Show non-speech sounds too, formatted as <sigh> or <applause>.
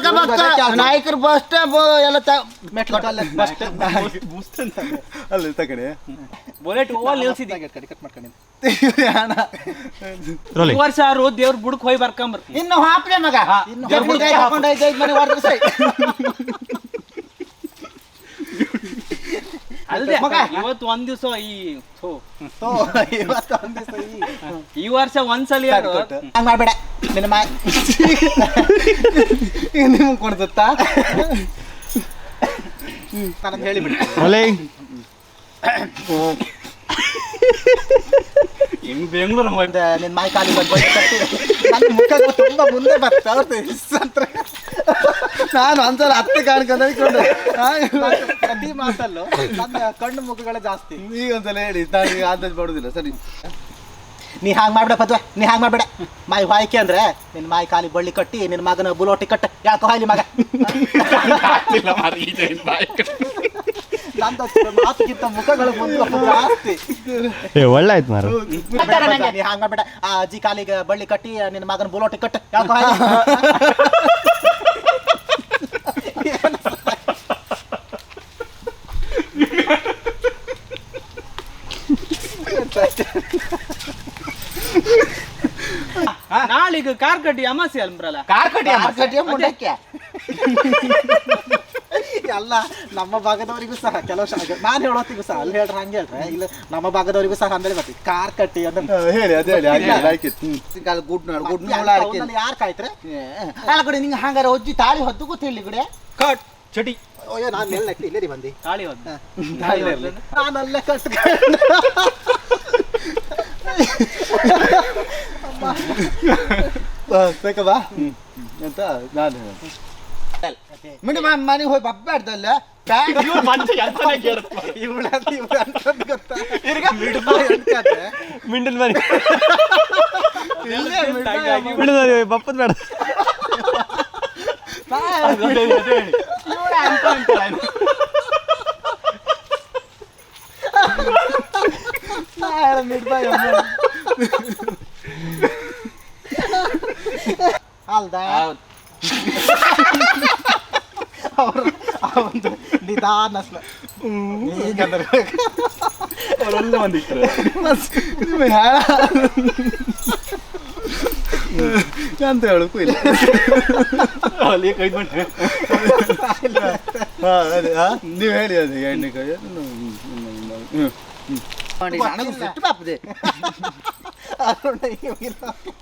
ಪಕ್ಕ ಪಕ್ಕ ನಾಯಕರು ಬಸ್ ಸ್ಟಾಪ್ ಎಲ್ಲ <laughs> ಅಲ್ಲಿ ತಗಡೆ ಬುಲೆಟ್ ಓವಲ್ ನಿಲ್ಸಿದ್ದೆ. ಕಡಿ ಕಟ್ ಮಾಡ್ಕೊಂಡು ವರ್ಷ ಆರು ದೇವ್ರ ಬುಡಕ್ ಹೋಗಿ ಬರ್ಕೊಂಬರ್ ಇನ್ನು ಹಾಪ್ಲೆ ಮಗ. ಇನ್ನು ತಗೊಂಡು ಐದು ಐದು ಮನೆ ಹೊಡೆದ್ರೆ ಸೈ. <laughs> ಮಗ. ಇವತ್ತು ಒಂದ್ ದಿವಸ ಈ ಥು, ತೋ, <laughs> ಇವತ್ತು ಒಂದ್ ದಿವ್ಸ ಈ. ಈ ವರ್ಷ ಒಂದ್ಸಲ ಯಾರು ಹಂಗ್ ಮಾಡ್ಬೇಡ. ನಿನ್ನ ಮಾ ನಿಮ್ಗೆ ಹೇಳಿಬಿಡಿ. ಹಿಂಗ್ ಬೆಂಗಳೂರು ಒಂದು ನಿನ್ನ ಮೈ ಕಾಲಿ ನನ್ನ ಮುಖ ತುಂಬಾ ಮುಂದೆ ಬರ್ತಾ ಅವ್ರದ್ದು ಅಂತ ನಾನು ಒಂದ್ಸಲ ಹತ್ತು ಕಾಣ್ಕೊಂಡ್ರೆ ಪ್ರತಿ ಮಾತಲ್ಲೂ? ನನ್ನ ಕಣ್ಣು ಮುಖಗಳೇ ಜಾಸ್ತಿ. ಈಗ ಒಂದ್ಸಲ ಹೇಳಿ ನಾನು ಅಂದಾಜು ಮಾಡೋದಿಲ್ಲ ಸರಿ. ನೀ ಹಾಗೆ ಮಾಡ್ಬೇಡ ಪದ್ವ ನೀ ಹಾಗೆ ಮಾಡ್ಬೇಡ. ಮಾಯಿ ವಾಯ್ಕೆ ಅಂದ್ರೆ ನಿನ್ನ ಮಾಯಿ ಕಾಲಿ ಬಳ್ಳಿ ಕಟ್ಟಿ ನಿನ್ನ ಮಗನ ಬುಲೋಟಿ ಕಟ್ಟ ಯಾಕೋ ಹಾಯ್ಲಿ ಮಗ? ನಂದು ಮಾತುಗಿಂತ ಮುಖಗಳು ಮುಂದೆ ಜಾಸ್ತಿ. ಒಳ್ಳೆ ಆಯ್ತು ಮಾರು ನೀ ಹಾಂಗ್ ಮಾಡ್ಬೇಡ. ಆ ಅಜ್ಜಿ ಕಾಲಿಗೆ ಬಳ್ಳಿ ಕಟ್ಟಿ ನಿನ್ನ ಮಗನ ಬುಲೋಟಿ ಕಟ್ಟ ಯಾಕೋ ಹಾಯ್ಲಿ ನಾಳಿಗ ಕಾರ್ ಕಟ್ಟಿ ಅಮಾಸಿ ಅಲ್ಬ್ರಲ್ಲ ಕಾರ್ ಕಟ್ಟಿ ಕಟ್ಟಿ ಮುಂಡಕ್ಕೆ. ಅಲ್ಲ ನಮ್ಮ ಭಾಗದವರಿಗೂ ಸಹ ಕೆಲವು ನಾನು ಹೇಳೋತ್ತಿಗೂ ಸಹ ಅಲ್ಲಿ ಹೇಳ್ರ ಹಂಗೆ ಹೇಳ್ರೆ. ಇಲ್ಲ ನಮ್ಮ ಭಾಗದವರಿಗೂ ಸಹ ಅಂದ್ರೆ ಬರ್ತೀವಿ ಕಾರ್ ಕಟ್ಟಿ ಅಂದ್ರೆ ಹೇಳಿ ಅದೇ ಹೇಳಿ ಗುಡ್ ನಾಡು ಗುಡ್ ಯಾರು ಕಾಯ್ತ್ರೆ? ಅಲ್ಲ ಕಡೆ ನಿಂಗೆ ಹಂಗಾರೆ ಒಜ್ಜಿ ತಾಳಿ ಹೊದ್ದು ಗೊತ್ತಿಲ್ಲ ಕಡೆ ಕಟ್ ಚಟಿ. ಅಯ್ಯೋ ನಾನು ಹೇಳಿ ಇಲ್ಲೇ ರೀ ಬಂದಿ. ತಾಳಿ ಹೊದ್ದು. ನಾನು ಅಲ್ಲೇ ಕಷ್ಟ ಬೇಕ ಬಾ ಅಂತ ನಾನು ಮಿಂಡು ಮನೆಗೆ ಹೋಗಿ ಬಬ್ಬಾಡ್ದಲ್ಲ ಇವಳ ಇವಳ ಅಂತಂದ್ ಗೊತ್ತಾ ಮಿಡ್ಬಾಯ್ ಅನ್ಕತ್ತೆ. ಮಿಂಡಲ್ ಮನೆ ಇಲ್ಲೇ ಮಿಡ್ಬಾಯ್ ಅಮ್ಮ. ಮಿಂಡಲ್ ಮನೆ ಬಪ್ಪದ್ ಬೇಡ ನಾ ಅಲ್ದಾ ಅವ್ರ ಆ ಒಂದು ನಿಧಾನ ಸ್ಮ- ಹೀಗಂದ್ರೆ ಅವರೆಲ್ಲ ಬಂದಿಟ್ರು ಹೇಳ ಅಂತ ಹೇಳಕ್ಕೂ ಇಲ್ಲ ಅಲ್ಲಿ ಕೈ ಬಂದ್ರೆ ಹಾ ಅದೇ ಹಾ ನೀವು ಹೇಳಿ ಅದೇ ಎಣ್ಣೆ ಕೈ ಹ್ಞೂ ನನಗೂ எனக்கு செட்டு பாப்புது. <laughs>